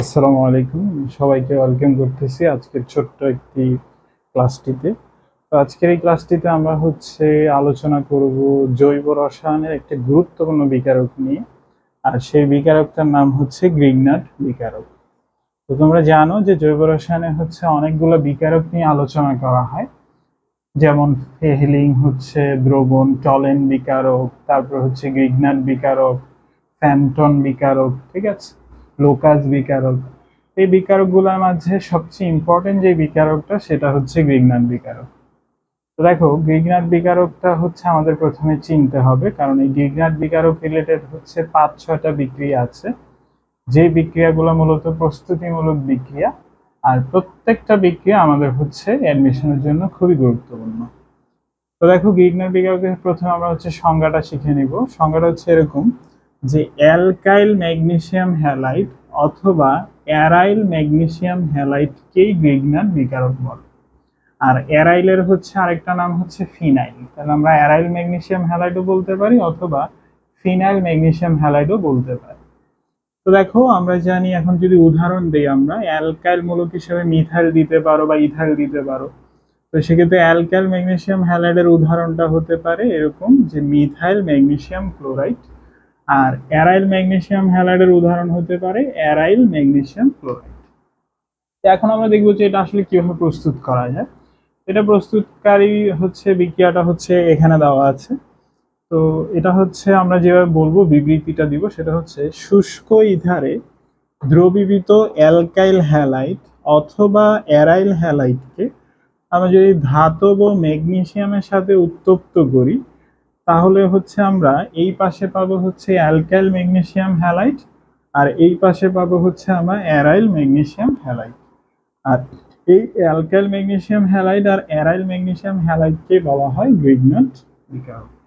আসসালামু আলাইকুম। সবাইকে ওয়েলকাম করতেছি আজকের ছোট্ট একটি ক্লাসটিতে। তো আজকের এই ক্লাসটিতে আমরা হচ্ছে আলোচনা করব জৈব রসায়নের একটি গুরুত্বপূর্ণ বিকারক নিয়ে। আর সেই বিকারকটার নাম হচ্ছে গ্রিগনাট বিকারক। তো তোমরা জানো যে জৈব রসায়নে হচ্ছে অনেকগুলো বিকারক নিয়ে আলোচনা করা হয়। যেমন ফেহলিং হচ্ছে দ্রবণ, টলেন বিকারক, তারপর হচ্ছে গ্রিগনাট বিকারক, ফ্যান্টন বিকারক, ঠিক আছে? লোকাস বিকারক। এই বিকারকগুলোর মাঝে সবচেয়ে ইম্পর্টেন্ট যে বিকারকটা, সেটা হচ্ছে গ্রিগনাট বিকারক। তো দেখো গ্রিগনাট বিকারকটা হচ্ছে আমাদের প্রথমে চিনতে হবে, কারণ এই গ্রিগনাট বিকারক রিলেটেড হচ্ছে পাঁচ, ছয়টা বিক্রিয়া আছে। যে বিক্রিয়াগুলো মূলত প্রস্তুতিমূলক বিক্রিয়া, আর প্রত্যেকটা বিক্রিয়া আমাদের হচ্ছে অ্যাডমিশনের জন্য খুবই গুরুত্বপূর্ণ। তো দেখো গ্রিগনাট বিকারকের প্রথমে আমরা হচ্ছে সংজ্ঞাটা শিখে নিব। সংজ্ঞাটা হচ্ছে এরকম যে অ্যালকাইল ম্যাগনেসিয়াম হ্যালাইট অথবা অ্যারাইল ম্যাগনেসিয়াম হ্যালাইটকেই গ্রিগনাট বিকারক বলে। আর অ্যারাইলের হচ্ছে আরেকটা নাম হচ্ছে ফিনাইল। তাহলে আমরা অ্যারাইল ম্যাগনেসিয়াম হ্যালাইটও বলতে পারি অথবা ফিনাইল ম্যাগনেসিয়াম হ্যালাইডও বলতে পারি। তো দেখো, আমরা জানি এখন যদি উদাহরণ দিই আমরা, অ্যালকাইল মূলক হিসেবে মিথাইল দিতে পারো বা ইথাইল দিতে পারো। তো সেক্ষেত্রে অ্যালকাইল ম্যাগনেসিয়াম হ্যালাইডের উদাহরণটা হতে পারে এরকম যে মিথাইল ম্যাগনেসিয়াম ক্লোরাইড আর অ্যারাইল ম্যাগনেসিয়াম হ্যালাইডের উদাহরণ হতে পারে অ্যারাইল ম্যাগনেসিয়াম ক্লোরাইড। এখন আমরা দেখব যে এটা আসলে কীভাবে প্রস্তুত করা যায়। এটা প্রস্তুতকারী হচ্ছে বিক্রিয়াটা হচ্ছে এখানে দেওয়া আছে। তো এটা হচ্ছে আমরা যেভাবে বলব বিবৃতিটা দিব, সেটা হচ্ছে শুষ্ক ইধারে দ্রবীভূত অ্যালকাইল হ্যালাইড অথবা অ্যারাইল হ্যালাইডকে আমরা যদি ধাতব ম্যাগনেসিয়ামের সাথে উত্তপ্ত করি তাহলে হচ্ছে আমরা এই পাশে পাবো হচ্ছে অ্যালকাইল ম্যাগনেসিয়াম হ্যালাইট, আর এই পাশে পাবো হচ্ছে আমরা অ্যারাইল ম্যাগনেশিয়াম হ্যালাইট। আর এই অ্যালকাইল ম্যাগনেশিয়াম হ্যালাইড আর অ্যারাইল ম্যাগনেসিয়াম হ্যালাইডকে বলা হয় গ্রিগনট বিকারক